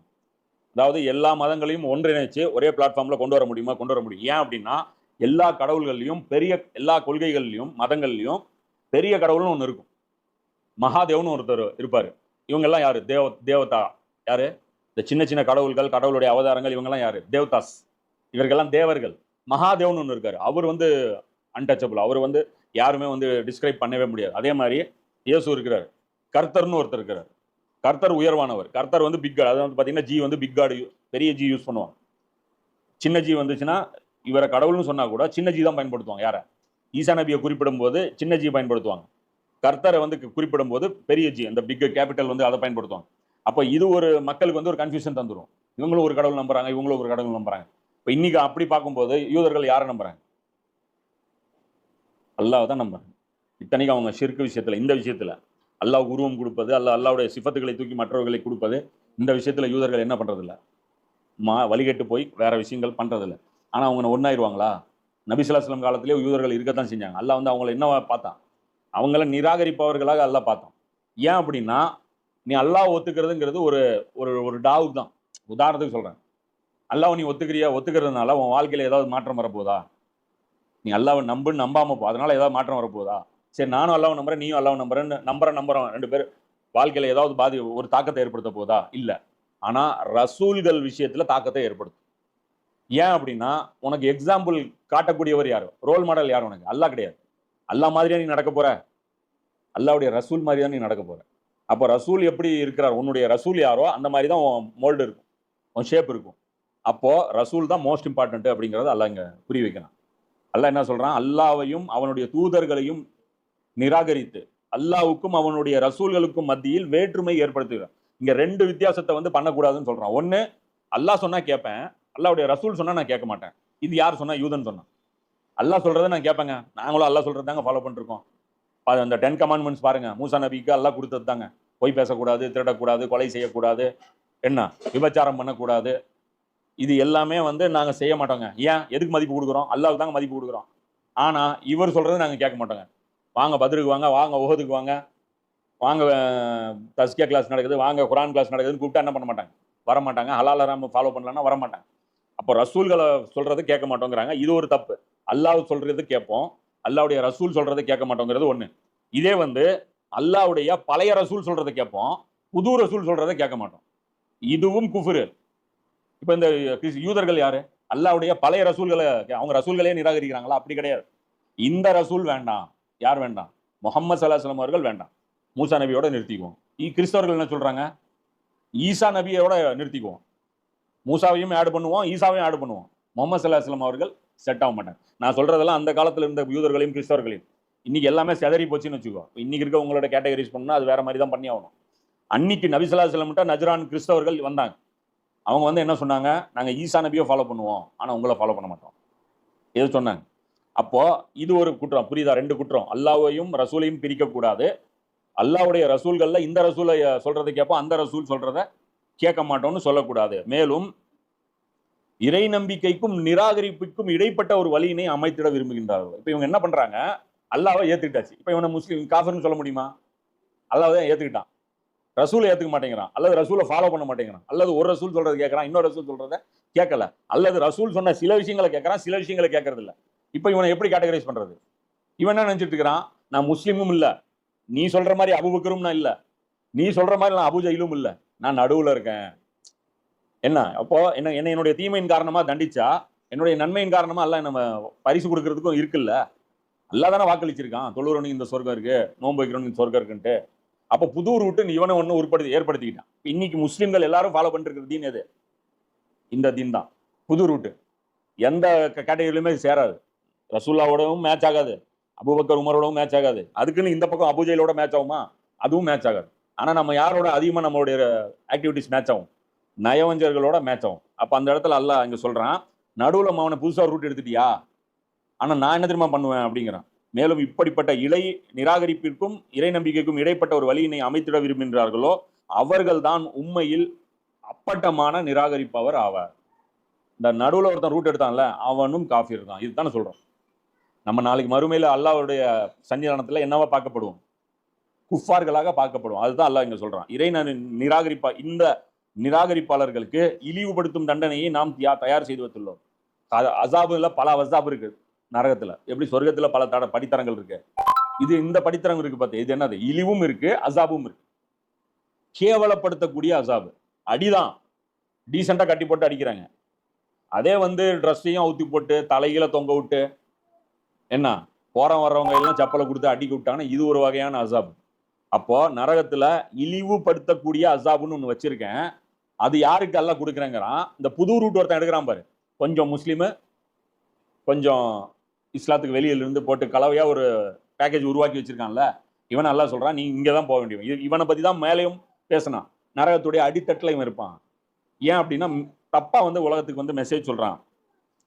அதாவது எல்லா மதங்களையும் ஒன்றிணைச்சு ஒரே பிளாட்ஃபார்மில் கொண்டு வர முடியுமா? கொண்டு வர முடியும். ஏன் அப்படின்னா எல்லா கடவுள்கள்லையும் பெரிய எல்லா கொள்கைகள்லையும் மதங்கள்லையும் பெரிய கடவுள்னு ஒன்று இருக்கும். மகாதேவ்னு ஒருத்தர் இருப்பார். இவங்கெல்லாம் யார்? தேவ தேவதா. யார்? இந்த சின்ன சின்ன கடவுள்கள் கடவுளுடைய அவதாரங்கள் இவங்கெல்லாம் யார்? தேவதாஸ். இவர்கள்லாம் தேவர்கள். மகாதேவ்னு ஒன்று இருக்கார். அவர் வந்து அன்டச்சபிள் அவர் வந்து யாருமே வந்து டிஸ்கிரைப் பண்ணவே முடியாது. அதே மாதிரி இயேசு இருக்கிறார். கர்த்தர்னு ஒருத்தர் இருக்கிறார். கர்த்தர் உயர்வானவர். கர்த்தர் வந்து பிக் கார்டு அதாவது வந்து பார்த்தீங்கன்னா ஜி வந்து பிக் கார்டு பெரிய ஜி யூஸ் பண்ணுவாங்க. சின்ன ஜி வந்துச்சுன்னா இவரை கடவுள்னு சொன்னா கூட சின்னஜி தான் பயன்படுத்துவாங்க. யாரை? ஈசா நபியை குறிப்பிடும் போது சின்ன பயன்படுத்துவாங்க. கர்த்தரை வந்து குறிப்பிடும் போது பெரிய ஜி அந்த பிக் கேபிட்டல் வந்து அதை பயன்படுத்துவாங்க. அப்போ இது ஒரு மக்களுக்கு வந்து ஒரு கன்ஃபியூஷன் தந்துரும். இவங்களும் ஒரு கடவுள் நம்புறாங்க இவங்களும் ஒரு கடவுள் நம்புறாங்க. இப்போ இன்னைக்கு அப்படி பார்க்கும்போது யூதர்கள் யாரை நம்புறாங்க? அல்லாஹ் தான் நம்புறாங்க. இத்தனைக்கு அவங்க ஷிர்கு விஷயத்துல இந்த விஷயத்துல. அல்லாஹ் உருவம் கொடுப்பது அல்ல அல்லாவுடைய சிஃபத்துகளை தூக்கி மற்றவர்களை கொடுப்பது இந்த விஷயத்துல யூதர்கள் என்ன பண்றதில்ல? மா வழிகட்டு போய் வேற விஷயங்கள் பண்றதில்ல. ஆனா அவங்க ஒன்றாயிருவாங்களா நபிசுலாஸ்லம் காலத்திலே யூதர்கள் இருக்கத்தான் செஞ்சாங்க. அல்லா வந்து அவங்கள என்ன பார்த்தான்? அவங்கள நிராகரிப்பவர்களாக அல்லாஹ் பார்த்தான். ஏன் அப்படின்னா நீ அல்லாஹ் ஒத்துக்கிறதுங்கிறது ஒரு ஒரு ஒரு டாவுக்கு தான். உதாரணத்துக்கு சொல்றேன். அல்லாஹ் நீ ஒத்துக்கிறியா? ஒத்துக்கிறதுனால உன் வாழ்க்கையில ஏதாவது மாற்றம் வரப்போதா? நீ அல்லாவை நம்புன்னு நம்பாம போ. அதனால ஏதாவது மாற்றம் வரப்போதா? சரி நானும் அல்லாவை நம்புறேன் நீயும் அல்லாவை நம்புறேன்னு நம்புறேன் நம்புறோம் ரெண்டு பேர் வாழ்க்கையில ஏதாவது பாதி ஒரு தாக்கத்தை ஏற்படுத்த போதா? இல்ல. ஆனா ரசூல்கள் விஷயத்துல தாக்கத்தை ஏற்படுத்தும். ஏன் அப்படின்னா உனக்கு எக்ஸாம்பிள் காட்டக்கூடியவர் யார்? ரோல் மாடல் யார் உனக்கு? அல்லா கிடையாது. அல்லாஹ் மாதிரியா நீ நடக்க போற? அல்லாவுடைய ரசூல் மாதிரி தான் நீ நடக்க போற? அப்போ ரசூல் எப்படி இருக்கிறார்? உன்னுடைய ரசூல் யாரோ அந்த மாதிரி தான் உன் மோல்டு இருக்கும். உன் ஷேப் இருக்கும். அப்போது ரசூல் தான் மோஸ்ட் இம்பார்ட்டன்ட் அப்படிங்கிறத அல்லா இங்கே புரிய வைக்கிறான். அல்லாஹ் என்ன சொல்கிறான் அல்லாவையும் அவனுடைய தூதர்களையும் நிராகரித்து அல்லாவுக்கும் அவனுடைய ரசூல்களுக்கும் மத்தியில் வேற்றுமை ஏற்படுத்துகிறான். இங்கே ரெண்டு வித்தியாசத்தை வந்து பண்ணக்கூடாதுன்னு சொல்கிறான் ஒன்று அல்லாஹ் சொன்னால் கேட்பேன் அல்லாவுடைய ரசூல் சொன்னால் நான் கேட்க மாட்டேன். இது யார் சொன்னால் யூதன் சொன்னான் அல்லாஹ் சொல்கிறத நான் கேட்பேங்க. நாங்களும் அல்லா சொல்கிறது தாங்க ஃபாலோ பண்ணிருக்கோம். அந்த டென் கமாண்ட்மெண்ட்ஸ் பாருங்க. மூசா நபிக்கு அல்லா கொடுத்தது தாங்க. பொய் பேசக்கூடாது திருடக்கூடாது கொலை செய்யக்கூடாது. என்ன? விபச்சாரம் பண்ணக்கூடாது. இது எல்லாமே வந்து நாங்கள் செய்ய மாட்டோங்க. ஏன்? எதுக்கு மதிப்பு கொடுக்குறோம்? அல்லாவுக்கு தாங்க மதிப்பு கொடுக்குறோம். ஆனால் இவர் சொல்கிறத நாங்கள் கேட்க மாட்டோங்க. வாங்க பதிலுக்கு வாங்க வாங்க உஹதுக்கு வாங்க. வாங்க தஸ்கியா கிளாஸ் நடக்குது வாங்க குரான் கிளாஸ் நடக்குதுன்னு கூப்பிட்டா என்ன பண்ண மாட்டாங்க? வர மாட்டாங்க ஹலால் ஃபாலோ பண்ணலன்னா வர மாட்டாங்க அப்போ ரசூல்களை சொல்றது கேட்க மாட்டோங்கிறாங்க. இது ஒரு தப்பு. அல்லாஹ் சொல்றது கேட்போம். அல்லாவுடைய ரசூல் சொல்றதை கேட்க மாட்டோங்கிறது ஒண்ணு. இதே வந்து அல்லாவுடைய பழைய ரசூல் சொல்றதை கேட்போம். புது ரசூல் சொல்றதை கேட்க மாட்டோம். இதுவும் குஃபுரு. இப்போ இந்த யூதர்கள் யாரு? அல்லாவுடைய பழைய ரசூல்களை அவங்க ரசூல்களே நிராகரிக்கிறாங்களா? அப்படி கிடையாது. இந்த ரசூல் வேண்டாம். யார் வேண்டாம்? முகமது சல்லாஹம் அவர்கள் வேண்டாம். மூசா நபியோட நிறுத்திக்குவோம். கிறிஸ்தவர்கள் என்ன சொல்றாங்க? ஈசா நபியோட நிறுத்திக்குவோம். மூசாவையும் ஆட் பண்ணுவோம் ஈசாவையும் ஆட் பண்ணுவோம் முகமது சல்லாஹம் அவர்கள் செட் ஆக மாட்டாங்க நான் சொல்றதெல்லாம் அந்த காலத்தில் இருந்த யூதர்களையும் கிறிஸ்தவர்களையும். இன்னைக்கு எல்லாமே செதறி போச்சுன்னு வச்சுக்கோ. இன்னைக்கு இருக்க உங்களோட கேட்டகரிஸ் பண்ணால் அது வேற மாதிரி தான் பண்ணி ஆகணும். அன்னைக்கு நபிசல்லா செல்லம்ட்ட நஜ்ரான் கிறிஸ்தவர்கள் வந்தாங்க. அவங்க வந்து என்ன சொன்னாங்க? நாங்கள் ஈசா நபியை ஃபாலோ பண்ணுவோம். ஆனால் உங்களை ஃபாலோ பண்ண மாட்டோம். எது சொன்னாங்க? அப்போது இது ஒரு குற்றம். புரியுதா? ரெண்டு குற்றம். அல்லாவையும் ரசூலையும் பிரிக்கக்கூடாது. அல்லாவுடைய ரசூல்களில் இந்த ரசூலை அஹ், கேட்போம் அந்த ரசூல் சொல்கிறத கேட்க மாட்டோம்னு சொல்லக்கூடாது. மேலும் இறை நம்பிக்கைக்கும் நிராகரிப்புக்கும் இடைப்பட்ட ஒரு வழியினை அமைத்திட விரும்புகின்றார்கள். இப்போ இவங்க என்ன பண்றாங்க? அல்லாவை ஏத்துக்கிட்டாச்சு. இப்போ இவனை முஸ்லீம் காஃபர்னு சொல்ல முடியுமா? அல்லாவை தான் ஏத்துக்கிட்டான். ரசூலை ஏத்துக்க மாட்டேங்கிறான். அல்லது ரசூலை ஃபாலோ பண்ண மாட்டேங்கிறான். அல்லது ஒரு ரசூல் சொல்கிறது கேட்கறான் இன்னொரு ரசூல் சொல்றத கேட்கல. அல்லது ரசூல் சொன்ன சில விஷயங்களை கேட்குறான் சில விஷயங்களை கேட்கறது இல்ல இப்போ இவனை எப்படி கேட்டகரைஸ் பண்ணுறது இவன் என்ன நினச்சிட்டு இருக்கிறான்? நான் முஸ்லீமும் இல்லை. நீ சொல்ற மாதிரி அபுபக்கரும் நான் இல்லை. நீ சொல்ற மாதிரி நான் அபுஜயிலும் இல்லை இல்ல. நான் நடுவில் இருக்கேன். என்ன? அப்போ என்ன என்ன என்னுடைய தீமையின் காரணமா தண்டிச்சா? என்னுடைய நன்மையின் காரணமா எல்லாம் நம்ம பரிசு கொடுக்கறதுக்கும் இருக்குல்ல? அல்லா தானே வாக்களிச்சிருக்கான். தொழுறவனுக்கு இந்த சொர்க்கம் இருக்கு நோன்பு வைக்கிறவனுக்கு இந்த சொர்க்கம் இருக்குன்ட்டு. அப்போ புது ரூட்டு இவனை ஒன்று உருப்படுத்தி ஏற்படுத்திக்கிட்டான். இப்ப இன்னைக்கு முஸ்லீம்கள் எல்லாரும் ஃபாலோ பண்ணிட்டு தீன் எது? இந்த தீன் தான். புது ரூட்டு எந்த கேட்டகரியிலுமே சேராது. ரசூல்லாவோடவும் மேட்ச் ஆகாது. அபுபக்கர் உமரோடவும் மேட்ச் ஆகாது. அதுக்குன்னு இந்த பக்கம் அபுஜைலோட மேட்ச் ஆகுமா? அதுவும் மேட்ச் ஆகாது. ஆனால் நம்ம யாரோட அதிகமாக நம்மளுடைய ஆக்டிவிட்டிஸ் மேட்ச் ஆகும்? நயவஞ்சர்களோட மேட்ச் ஆகும். அப்போ அந்த இடத்துல அல்லாஹ் இங்கே சொல்கிறான் நடுவில் அவனை புதுசாக ரூட் எடுத்துட்டியா? ஆனால் நான் என்ன தெரியுமா பண்ணுவேன்? அப்படிங்கிறான். மேலும் இப்படிப்பட்ட இலை நிராகரிப்பிற்கும் இறை நம்பிக்கைக்கும் இடைப்பட்ட ஒரு வழியினை அமைத்திட விரும்புகின்றார்களோ அவர்கள்தான் உண்மையில் அப்பட்டமான நிராகரிப்பவர் ஆவார். இந்த நடுவில் ஒருத்தன் ரூட் எடுத்தான்ல அவனும் காஃபிர் தான். இதுதானே சொல்கிறோம் நம்ம நாளைக்கு மறுமையில் அல்லாவுடைய சன்னிதானத்தில் என்னவா பார்க்கப்படுவோம்? குஃபார்களாக பார்க்கப்படும் அதுதான் அல்லாஹ் இங்க சொல்றான். இறை நான் நிராகரிப்பா இந்த நிராகரிப்பாளர்களுக்கு இழிவுபடுத்தும் தண்டனையை நாம் தியா- தயார் செய்து வைத்துள்ளோம். அசாபுல பல அசாபு இருக்கு நரகத்துல. எப்படி? சொர்க்கத்துல பல தட படித்தரங்கள் இருக்கு. இது இந்த படித்தரங்கள் இருக்கு பார்த்து இது என்னது? இழிவும் இருக்கு அசாபும் இருக்கு. கேவலப்படுத்தக்கூடிய அசாபு. அடிதான். டீசெண்டாக கட்டி போட்டு அடிக்கிறாங்க. அதே வந்து ட்ரெஸ்ஸையும் அவுத்தி போட்டு தலையில தொங்க விட்டு என்ன? போறவன் வர்றவங்க எல்லாம் செப்பலை கொடுத்து அடிக்க விட்டாங்கன்னா இது ஒரு வகையான அசாபு. அப்போ நரகத்துல இழிவுபடுத்தக்கூடிய அசாபுன்னு ஒன்று வச்சிருக்கேன். அது யாருக்கு எல்லாம் கொடுக்குறேங்கிறான். இந்த புது ரூட் ஒருத்தன் எடுக்கிறான் பாரு. கொஞ்சம் முஸ்லீமு கொஞ்சம் இஸ்லாத்துக்கு வெளியில இருந்து போட்டு கலவையா ஒரு பேக்கேஜ் உருவாக்கி வச்சிருக்கான்ல. இவன் நல்லா சொல்றான் நீ இங்கே தான் போக வேண்டியவன். இது- இவனை பத்தி தான் மேலேயும் பேசினான் நரகத்துடைய அடித்தட்டில் இவன் இருப்பான். ஏன் அப்படின்னா தப்பாக தப்பா வந்து உலகத்துக்கு வந்து மெசேஜ் சொல்றான்.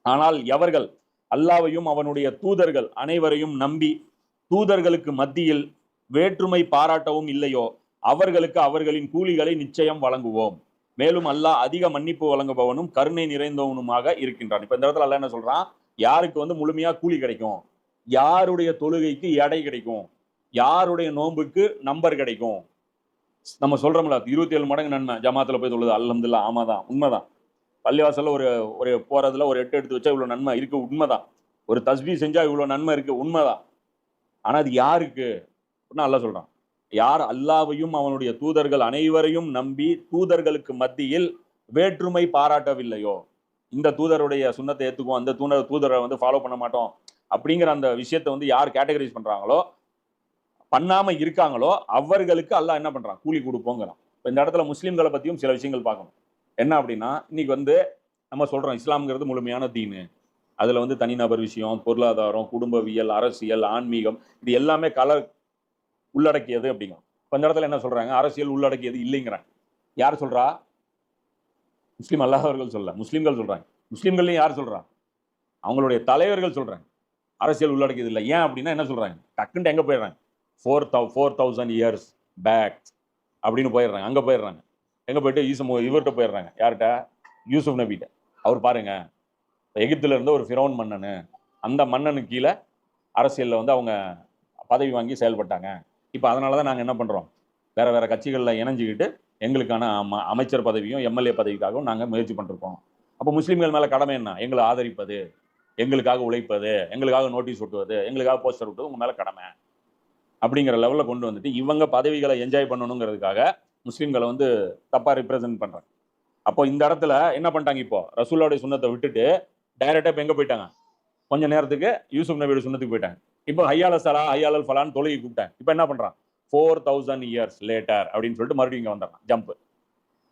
ஆனால் எவர்கள் அல்லாவையும் அவனுடைய தூதர்கள் அனைவரையும் நம்பி தூதர்களுக்கு மத்தியில் வேற்றுமை பாராட்டவும் இல்லையோ? அவர்களுக்கு அவர்களின் கூலிகளை நிச்சயம் வழங்குவோம். மேலும் அல்லாஹ் அதிக மன்னிப்பு வழங்குபவனும் கருணை நிறைந்தவனுமாக இருக்கின்றான். இப்போ இந்த இடத்துல அல்ல என்ன சொல்றான்? யாருக்கு வந்து முழுமையா கூலி கிடைக்கும்? யாருடைய தொழுகைக்கு எடை கிடைக்கும்? யாருடைய நோன்புக்கு நம்பர் கிடைக்கும்? நம்ம சொல்றோம்ல இருபத்தி ஏழு மடங்கு நன்மை. ஜமாத்துல போய் தொழுது அல்ஹம்துலில்லாஹ் ஆமாதான் உண்மைதான். பள்ளிவாசல்ல ஒரு ஒரு போறதுல ஒரு எட்டு எடுத்து வச்சா இவ்வளவு நன்மை இருக்கு உண்மைதான். ஒரு தஸ்பீ செஞ்சா இவ்வளவு நன்மை இருக்கு உண்மைதான். ஆனா அது யாருக்கு? அப்படின்னு அல்ல சொல்றான். யார் அல்லாவையும் அவனுடைய தூதர்கள் அனைவரையும் நம்பி தூதர்களுக்கு மத்தியில் வேற்றுமை பாராட்டவில்லையோ இந்த தூதருடைய சுண்ணத்தை ஏத்துக்குவோம் அந்த தூணர் தூதரை வந்து ஃபாலோ பண்ண மாட்டோம் அப்படிங்கிற அந்த விஷயத்தை வந்து யார் கேட்டகரைஸ் பண்றாங்களோ பண்ணாம இருக்காங்களோ அவர்களுக்கு அல்லாஹ் என்ன பண்றான்? கூலி கொடுப்போங்கிறான். இப்போ இந்த இடத்துல முஸ்லீம்களை பற்றியும் சில விஷயங்கள் பார்க்கணும். என்ன அப்படின்னா இன்னைக்கு வந்து நம்ம சொல்றோம் இஸ்லாம்ங்கிறது முழுமையான தீனு. அதுல வந்து தனிநபர் விஷயம் பொருளாதாரம் குடும்பவியல் அரசியல் ஆன்மீகம் இது எல்லாமே கல உள்ளடக்கியது அப்படிங்கிறோம் இப்ப இந்த இடத்துல என்ன சொல்றாங்க? அரசியல் உள்ளடக்கியது இல்லைங்கிறாங்க. யார் சொல்றா? முஸ்லீம் அல்லாதவர்கள் சொல்ல முஸ்லீம்கள் சொல்றாங்க. முஸ்லீம்கள்லையும் யார் சொல்றா? அவங்களுடைய தலைவர்கள் சொல்றாங்க. அரசியல் உள்ளடக்கியது இல்லை. ஏன் அப்படின்னா என்ன சொல்றாங்க? டக்குன்ட்டு எங்க போயிடுறாங்க? Four thou four thousand years back அப்படின்னு போயிடுறாங்க. அங்க போயிடுறாங்க. எங்கே போயிட்டு? ஈசமு இவர்கிட்ட போயிடுறாங்க. யார்கிட்ட? யூசுப் நபிகிட்ட. அவர் பாருங்க எகிப்துல இருந்த ஒரு ஃபிரௌன் மன்னனு அந்த மன்னனு கீழே அரசியலில் வந்து அவங்க பதவி வாங்கி செயல்பட்டாங்க. இப்போ அதனால தான் நாங்கள் என்ன பண்ணுறோம் வேற வேற கட்சிகளில் இணைஞ்சிக்கிட்டு எங்களுக்கான அம- அமைச்சர் பதவியும் எம்எல்ஏ பதவிக்காகவும் நாங்கள் முயற்சி பண்ணிருக்கோம். அப்போ முஸ்லீம்கள் மேலே கடமை என்ன? எங்களை ஆதரிப்பது எங்களுக்காக உழைப்பது எங்களுக்காக நோட்டீஸ் ஒட்டுவது எங்களுக்காக போஸ்டர் ஒட்டுவது உங்க மேலே கடமை. அப்படிங்கிற லெவலில் கொண்டு வந்துட்டு இவங்க பதவிகளை என்ஜாய் பண்ணணுங்கிறதுக்காக முஸ்லீம்களை வந்து தப்பாக ரிப்ரசன்ட் பண்ணுறாங்க அப்போ இந்த இடத்துல என்ன பண்ணிட்டாங்க இப்போ? ரசூல்லாவுடைய சுண்ணத்தை விட்டுட்டு டைரெக்டாக இப்போ எங்கே போயிட்டாங்க? கொஞ்ச நேரத்துக்கு யூசுப் நபியோட சுண்ணத்துக்கு போயிட்டாங்க. இப்போ ஹையால சலா ஹையால் ஃபலான்னு தொழுகி கூப்பிட்டேன். இப்போ என்ன பண்றான்? ஃபோர் தௌசண்ட் இயர்ஸ் லேட்டர் அப்படின்னு சொல்லிட்டு மறுபடியும் இங்க வந்துடுறான். ஜம்ப்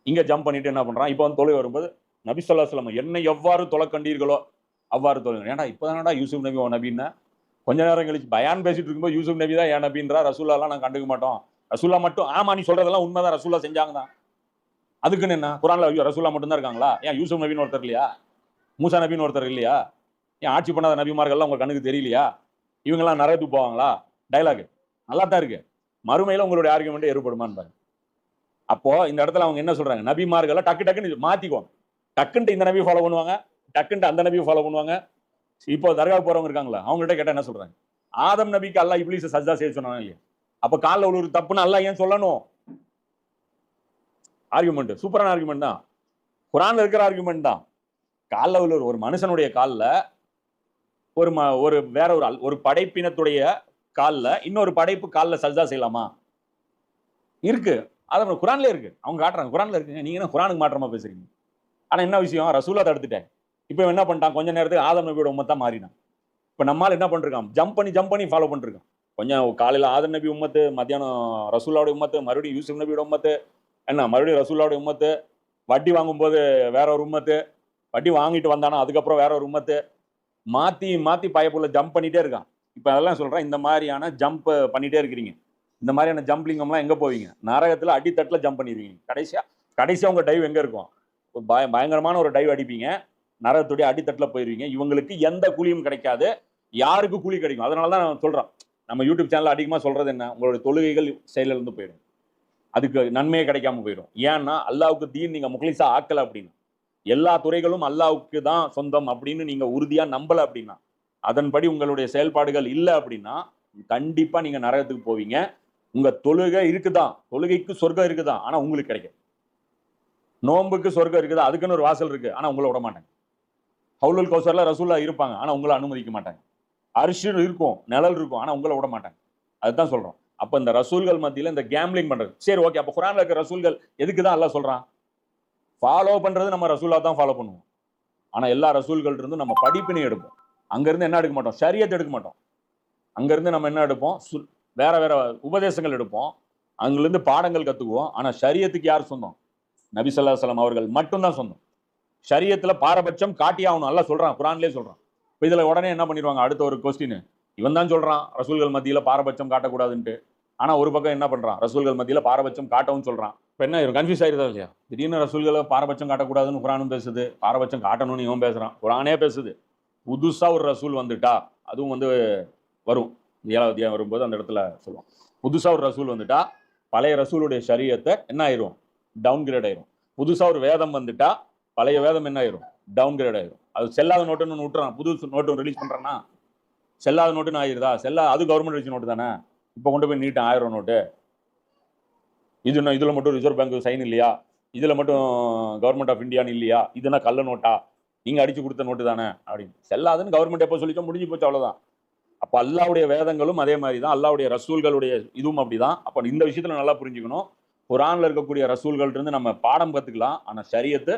இங்க ஜம்ப் பண்ணிட்டு என்ன பண்றான்? இப்போ வந்து தொழுகை வரும்போது நபி சொல்லா சொல்லம் என்னை எவ்வாறு தொலை கண்டீர்களோ அவ்வாறு தொழுங்க ஏன்டா இப்போதானடா யூசுப் நபி ஓ நபின்னா? கொஞ்ச நேரம் கழிச்சு பயான் பேசிட்டு இருக்கும்போது யூசுப் நபி தான் ஏன் நபின்றா? ரசூல்லாலாம் நான் கண்டுக்க மாட்டோம். ரசூல்லா மட்டும் ஆமா நீ சொல்றதெல்லாம் உண்மைதான் ரசூல்லா செஞ்சாங்க தான் அதுக்குன்னு என்ன? குரான்ல ஐயோ ரசூல்லா மட்டும் தான் இருக்காங்களா? ஏன் யூசுப் நபின்னு ஒருத்தர் இல்லையா? மூசா நபின்னு ஒருத்தர் இல்லையா? ஏன் ஆட்சி பண்ணாத நபிமார்கள்லாம் உங்க கண்ணுக்கு தெரியலையா? இவங்கெல்லாம் நரகத்துக்கு போவாங்களா? டைலாக் நல்லா தான் இருக்கு. மறுமையில உங்களுடைய ஆர்குமெண்ட் ஏற்படுமான்னு அப்போ இந்த இடத்துல அவங்க என்ன சொல்றாங்க? நபிமார்களை டக்கு டக்குன்னு மாத்திக்குவாங்க. டக்குன்ட்டு இந்த நபியை ஃபாலோ பண்ணுவாங்க. டக்குன்ட்டு அந்த நபியை ஃபாலோ பண்ணுவாங்க. இப்போ தர்கா போறவங்க இருக்காங்களா அவங்ககிட்ட கேட்டா என்ன சொல்றாங்க? ஆதம் நபிக்கு அல்லா இப்ளீஸ் சஜ்ஜா செய்ய சொன்னாங்க இல்லையா? அப்ப காலில் ஒரு தப்புன்னு அல்லா ஏன் சொல்லணும்? ஆர்குமெண்ட் சூப்பரான ஆர்குமெண்ட் தான். குரான்ல இருக்கிற ஆர்குமெண்ட் தான். காலில் உள்ள ஒரு மனுஷனுடைய காலில் ஒரு ம ஒரு வேற ஒரு ஆள் ஒரு படைப்பினத்துடைய காலில் இன்னொரு படைப்பு காலில் சஜ்ஜா செய்யலாமா? இருக்கு. அது நம்ம குரான்ல இருக்கு. அவங்க காட்டுறாங்க. குரான்ல இருக்குங்க. நீங்க என்ன குரானுக்கு மாற்றமா பேசுறீங்க? ஆனா என்ன விஷயம்? ரசூலா தடுத்துட்டேன் இப்போ என்ன பண்ணிட்டான்? கொஞ்ச நேரத்துக்கு ஆதம் நபியோட உம்மத்தா மாறினான். இப்போ நம்மால் என்ன பண்ணிருக்கான்? ஜம்ப் பண்ணி ஜம்ப் பண்ணி ஃபாலோ பண்ணிருக்கான். கொஞ்சம் காலையில் ஆதம் நபி உம்மத்து மத்தியானம் ரசூலாவுடைய உம்மத்து மறுபடியும் யூசுப் நபியோட உம்மத்து என்ன மறுபடியும் ரசூலாவுடைய உம்மத்து வட்டி வாங்கும்போது வேற ஒரு உம்மத்து வட்டி வாங்கிட்டு வந்தானா அதுக்கப்புறம் வேற ஒரு உம்மத்து மாத்தி மாத்தி பயப்புள்ள ஜம்ப் பண்ணிட்டே இருக்கான். இப்போ அதெல்லாம் சொல்றேன் இந்த மாதிரியான ஜம்ப் பண்ணிட்டே இருக்கிறீங்க. இந்த மாதிரியான ஜம்ப்லிங்கம்லாம் எங்க போவீங்க? நரகத்துல அடித்தட்டுல ஜம்ப் பண்ணிடுவீங்க கடைசியா கடைசியா உங்க டைவ் எங்க இருக்கும்? ஒரு பய பயங்கரமான ஒரு டைவ் அடிப்பீங்க. நரகத்துடைய அடித்தட்டுல போயிருவீங்க. இவங்களுக்கு எந்த கூலியும் கிடைக்காது. யாருக்கு கூலி கிடைக்கும்? அதனால தான் நான் சொல்றேன். நம்ம யூடியூப் சேனலில் அதிகமா சொல்றது என்ன? உங்களுடைய தொழுகைகள் செயலிழந்து போயிடும். அதுக்கு நன்மையே கிடைக்காம போயிடும். ஏன்னா அல்லாவுக்கு தீன் நீங்க முக்லிஸா ஆக்கல அப்படின்னா எல்லா துறைகளும் அல்லாவுக்கு தான் சொந்தம் அப்படின்னு நீங்க உறுதியா நம்பல அப்படின்னா அதன்படி உங்களுடைய செயல்பாடுகள் இல்லை அப்படின்னா கண்டிப்பா நீங்க நரகத்துக்கு போவீங்க. உங்க தொழுகை இருக்குதான் தொழுகைக்கு சொர்க்கம் இருக்குதான் ஆனா உங்களுக்கு கிடைக்கும் நோன்புக்கு சொர்க்கம் இருக்குதா? அதுக்குன்னு ஒரு வாசல் இருக்கு. ஆனா உங்களை விட மாட்டாங்க. ஹவுலுல் கௌசர்ல ரசூல்லா இருப்பாங்க. ஆனா உங்களை அனுமதிக்க மாட்டாங்க. அரிசி இருக்கும் நிழல் இருக்கும். ஆனா உங்களை விட மாட்டாங்க. அதுதான் சொல்றோம். அப்ப இந்த ரசூல்கள் மத்தியில இந்த கேம்லிங் பண்றது. சரி ஓகே அப்ப குரான்ல இருக்க ரசூல்கள் எதுக்கு தான் எல்லாம் சொல்றான்? ஃபாலோ பண்ணுறது நம்ம ரசூலாக தான் ஃபாலோ பண்ணுவோம். ஆனால் எல்லா ரசூல்கள் இருந்தும் நம்ம படிப்பினை எடுப்போம். அங்கேருந்து என்ன எடுக்க மாட்டோம்? ஷரியத் எடுக்க மாட்டோம். அங்கேருந்து நம்ம என்ன எடுப்போம்? சு- வேற வேற உபதேசங்கள் எடுப்போம். அங்கேருந்து பாடங்கள் கற்றுக்குவோம் ஆனால் ஷரியத்துக்கு யார் சொந்தம்? நபி ஸல்லல்லாஹு அலைஹி அவர்கள் மட்டும்தான் சொந்தம். ஷரியத்துல பாரபட்சம் காட்டி ஆகணும். நல்லா சொல்கிறான் குரான்லேயே சொல்கிறான் இப்போ இதில் உடனே என்ன பண்ணிடுவாங்க? அடுத்த ஒரு கொஸ்டின் இவன் தான் சொல்கிறான் ரசூல்கள் மத்தியில் பாரபட்சம் காட்டக்கூடாதுன்ட்டு. ஆனால் ஒரு பக்கம் என்ன பண்ணுறான் ரசூல்கள் மத்தியில் பாரபட்சம் காட்டவும் சொல்கிறான் இப்போ என்ன கன்ஃபியூஸ் ஆயிருதா இல்லையா? திடீர்னு ரசூல்களை பாரபட்சம் காட்டக்கூடாதுன்னு குரானும் பேசுது. பாரபட்சம் காட்டணும்னு இவன் பேசுகிறான் குரானே பேசுது. புதுசாக ஒரு ரசூல் வந்துட்டா அதுவும் வந்து வரும். ஏழாவது அத்தியாயம் வரும்போது அந்த இடத்துல சொல்லுவோம் புதுசாக ஒரு ரசூல் வந்துட்டா பழைய ரசூலுடைய சரியத்தை என்ன ஆயிரும்? டவுன் கிரேட் ஆயிரும். புதுசாக ஒரு வேதம் வந்துட்டா பழைய வேதம் என்ன ஆயிரும்? டவுன் கிரேட் ஆயிரும். அது செல்லாத நோட்டுன்னு ஒன்று விட்டுறான் புது நோட்டு ரிலீஸ் பண்றான்னா செல்லாத நோட்டுன்னு ஆயிருதா? செல்லா அது கவர்மெண்ட் வச்சு நோட்டு தானே? இப்போ கொண்டு போய் நீட்டம் ஆயிரம் நோட்டு இது இதில் மட்டும் ரிசர்வ் பேங்க் சைன் இல்லையா? இதில் மட்டும் கவர்மெண்ட் ஆஃப் இந்தியான்னு இல்லையா? இதுனா கள்ள நோட்டா? நீங்கள் அடிச்சு கொடுத்த நோட்டு தானே? அப்படின்னு. செல்லாதுன்னு கவர்மெண்ட் எப்போ சொல்லிச்சோ முடிஞ்சு போச்சு அவ்வளோதான் அப்போ அல்லாவுடைய வேதங்களும் அதே மாதிரி தான் அல்லாவுடைய ரசூல்களுடைய இதுவும் அப்படிதான். அப்போ இந்த விஷயத்துல நல்லா புரிஞ்சுக்கணும். குரானில் இருக்கக்கூடிய ரசூல்கள் நம்ம பாடம் கற்றுக்கலாம் ஆனால் சரியத்தை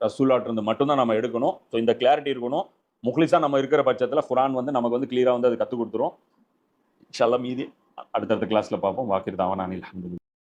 ரசூலாட்டிருந்து மட்டும்தான் நம்ம எடுக்கணும். ஸோ இந்த கிளாரிட்டி இருக்கணும். முக்லிஸா நம்ம இருக்கிற பட்சத்தில் குரான் வந்து நமக்கு வந்து கிளியராக வந்து அது கற்றுக் கொடுத்துரும். இன்ஷால்லா மீதி அடுத்தடுத்த கிளாஸில் பார்ப்போம். வாக்கிருதாவான அனில் அஹமதுல்லா.